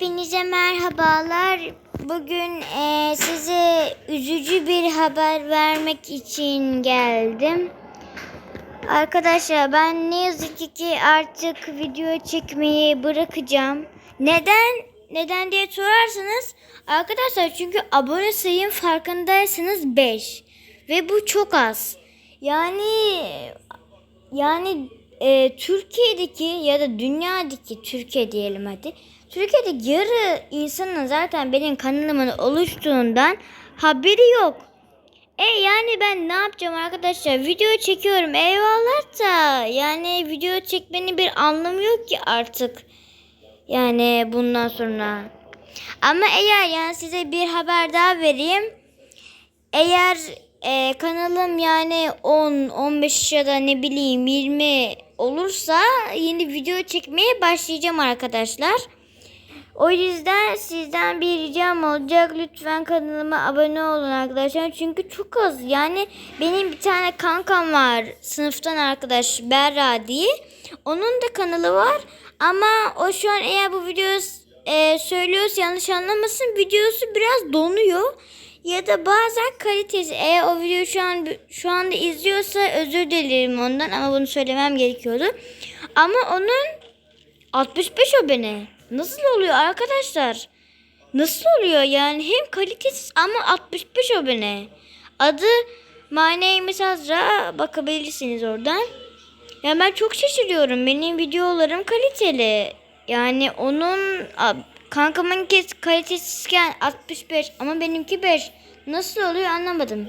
Hepinize merhabalar. Bugün eee, size üzücü bir haber vermek için geldim. Arkadaşlar ben ne yazık ki artık video çekmeyi bırakacağım. Neden? Neden diye sorarsanız arkadaşlar çünkü abone sayım farkındaysanız 5 ve bu çok az. Yani yani e, Türkiye'deki ya da dünyadaki Türkiye diyelim hadi. Türkiye'de yarı insanın zaten benim kanalımın oluştuğundan haberi yok. E yani ben ne yapacağım arkadaşlar? Video çekiyorum eyvallah da yani video çekmenin bir anlamı yok ki artık. Yani bundan sonra. Ama eğer yani size bir haber daha vereyim. Eğer e, kanalım yani 10, 15 ya da ne bileyim 20 olursa yeni video çekmeye başlayacağım arkadaşlar. O yüzden sizden bir ricam olacak. Lütfen kanalıma abone olun arkadaşlar. Çünkü çok az. Yani benim bir tane kankam var. Sınıftan arkadaş Berra diye. Onun da kanalı var. Ama o şu an eğer bu videoyu e, söylüyorsa yanlış anlamasın. Videosu biraz donuyor. Ya da bazen kalitesi. Eğer o videoyu şu an şu anda izliyorsa özür dilerim ondan ama bunu söylemem gerekiyordu. Ama onun 65 abone. Nasıl oluyor arkadaşlar? Nasıl oluyor yani hem kalitesiz ama 65 abone. Adı My Name is Azra bakabilirsiniz oradan. Ya ben çok şaşırıyorum. Benim videolarım kaliteli. Yani onun a, kankamın kes kalitesizken 65 ama benimki 5. Nasıl oluyor anlamadım.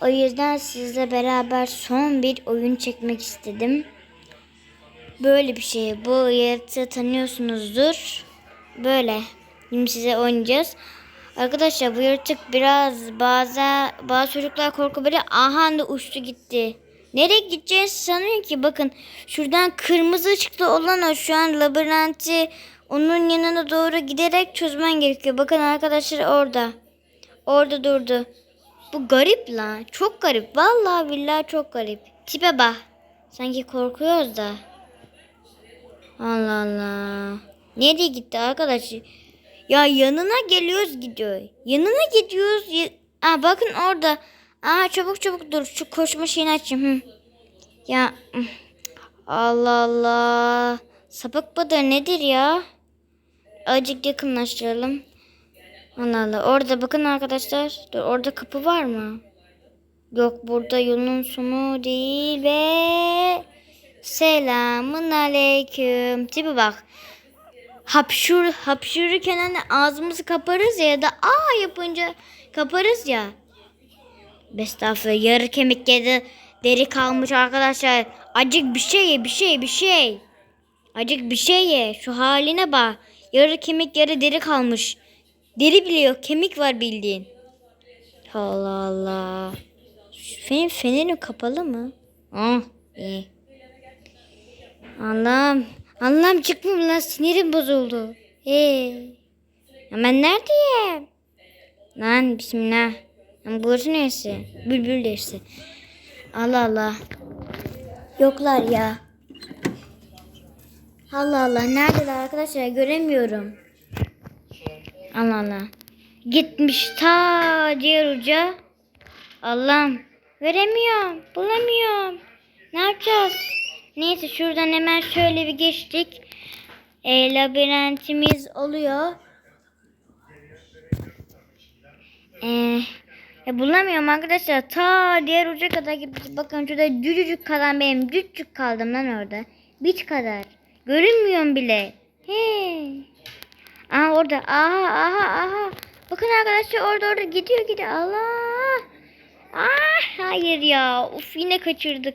O yüzden sizle beraber son bir oyun çekmek istedim. Böyle bir şey. Bu yaratığı tanıyorsunuzdur. Böyle. Şimdi size oynayacağız. Arkadaşlar bu yaratık biraz bazı bazı çocuklar korku böyle aha da uçtu gitti. Nereye gideceğiz sanıyor ki bakın şuradan kırmızı ışıklı olan o şu an labirenti onun yanına doğru giderek çözmen gerekiyor. Bakın arkadaşlar orada. Orada durdu. Bu garip lan. Çok garip. Vallahi billahi çok garip. Tipe bak. Sanki korkuyoruz da. Allah Allah. Nereye gitti arkadaş? Ya yanına geliyoruz gidiyor. Yanına gidiyoruz. Ya... Aa, bakın orada. Aa çabuk çabuk dur. Şu koşma şeyini açayım. Hı. Ya. Allah Allah. Sapık mıdır nedir ya? Azıcık yakınlaştıralım. Allah Allah. Orada bakın arkadaşlar. Dur orada kapı var mı? Yok burada yolun sonu değil ve selamun aleyküm. Tipi bak. Hapşur, hapşururken hani ağzımızı kaparız ya, ya da aa yapınca kaparız ya. Estağfurullah yarı kemik yedi deri kalmış arkadaşlar. Acık bir şey ye bir şey bir şey. Acık bir şey ye. Şu haline bak. Yarı kemik yarı deri kalmış. Deri biliyor kemik var bildiğin. Allah Allah. Benim fenerim kapalı mı? Ah iyi. Allah'ım. Allah'ım çıkmıyor lan sinirim bozuldu. Ee. Ya ben neredeyim? Lan bismillah. Lan burası neresi? Bülbül neresi? Allah Allah. Yoklar ya. Allah Allah. Neredeler arkadaşlar? Göremiyorum. Allah Allah. Gitmiş ta diğer uca. Allah'ım. Veremiyorum. Bulamıyorum. Ne yapacağız? Neyse şuradan hemen şöyle bir geçtik. E, labirentimiz oluyor. E, bulamıyorum arkadaşlar. Ta diğer uca kadar gittik. Bakın şurada cücücük kalan benim. Cücük kaldım lan orada. Biç kadar. Görünmüyorum bile. He. Aha orada. Aha aha aha. Bakın arkadaşlar orada orada gidiyor gidiyor. Allah. Ah hayır ya. Uf yine kaçırdık.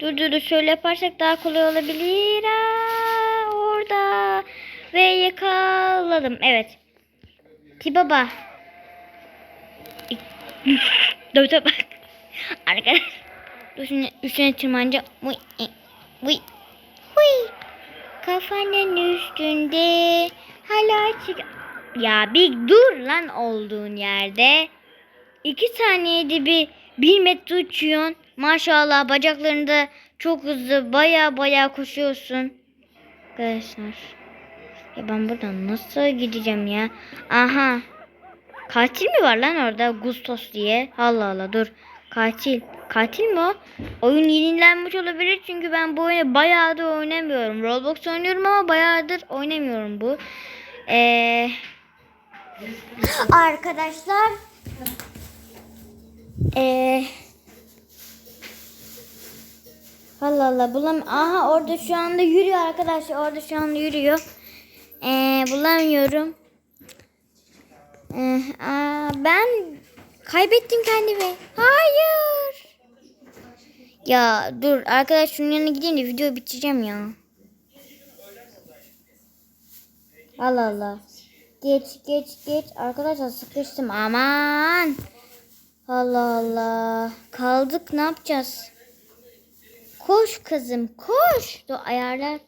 Dur dur şöyle yaparsak daha kolay olabilir. Aa, orada. Ve yakaladım. Evet. Tibaba. dur bak. Arkadaşlar. Dur şimdi üstüne tırmanacağım. Uy, uy, uy. Kafanın üstünde. Hala çık. Ya bir dur lan olduğun yerde. İki saniyede bir bir metre uçuyorsun. Maşallah bacaklarında çok hızlı baya baya koşuyorsun. Arkadaşlar. Ya ben buradan nasıl gideceğim ya? Aha. Katil mi var lan orada Gustos diye? Allah Allah dur. Katil. Katil mi o? Oyun yenilenmiş olabilir çünkü ben bu oyunu bayağıdır oynamıyorum. Roblox oynuyorum ama bayağıdır oynamıyorum bu. Ee, arkadaşlar ee, Allah Allah bulam. Aha orada şu anda yürüyor arkadaşlar. Orada şu anda yürüyor. Ee, bulamıyorum. Ee, aa, ben kaybettim kendimi. Hayır. Ya dur arkadaş şunun yanına gideyim de videoyu bitireceğim ya. Allah Allah. Geç geç geç. Arkadaşlar sıkıştım. Aman. Allah Allah. Kaldık ne yapacağız? Koş kızım koş. Dur ayarlar.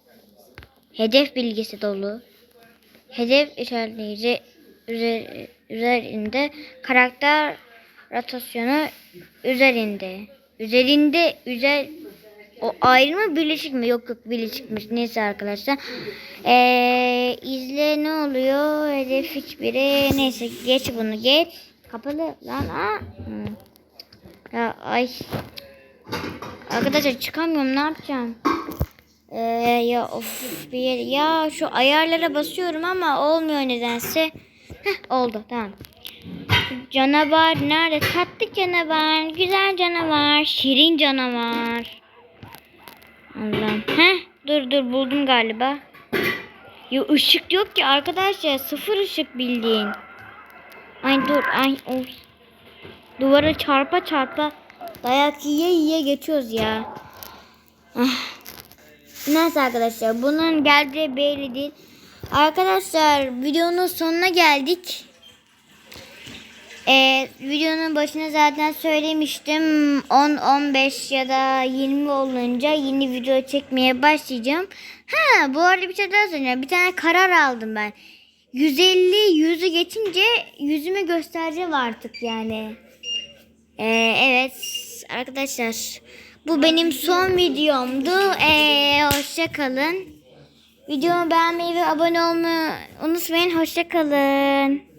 Hedef bilgisi dolu. Hedef işaretleyici üzer- üzerinde karakter rotasyonu üzerinde. Üzerinde üzer o ayrı mı birleşik mi? Yok yok birleşikmiş. Neyse arkadaşlar. Ee, izle ne oluyor? Hedef hiçbiri. Neyse geç bunu geç. Kapalı lan. Aa. Ya ay. Arkadaşlar çıkamıyorum ne yapacağım? Ee, ya of bir yer. Ya şu ayarlara basıyorum ama olmuyor nedense. Heh, oldu tamam. Canavar nerede? Tatlı canavar, güzel canavar, şirin canavar. Allah'ım. Heh, dur dur buldum galiba. Ya ışık yok ki arkadaşlar. Sıfır ışık bildiğin. Ay dur ay of. Duvara çarpa çarpa dayak yiye yiye geçiyoruz ya. Ah. Neyse arkadaşlar bunun geleceği belli değil. Arkadaşlar videonun sonuna geldik. Ee, videonun başına zaten söylemiştim. 10, 15 ya da 20 olunca yeni video çekmeye başlayacağım. Ha bu arada bir şey daha söyleyeceğim. Bir tane karar aldım ben. 150 yüzü geçince yüzümü göstereceğim artık yani. Ee, evet arkadaşlar bu benim son videomdu. Ee, hoşça kalın. Videomu beğenmeyi ve abone olmayı unutmayın. Hoşça kalın.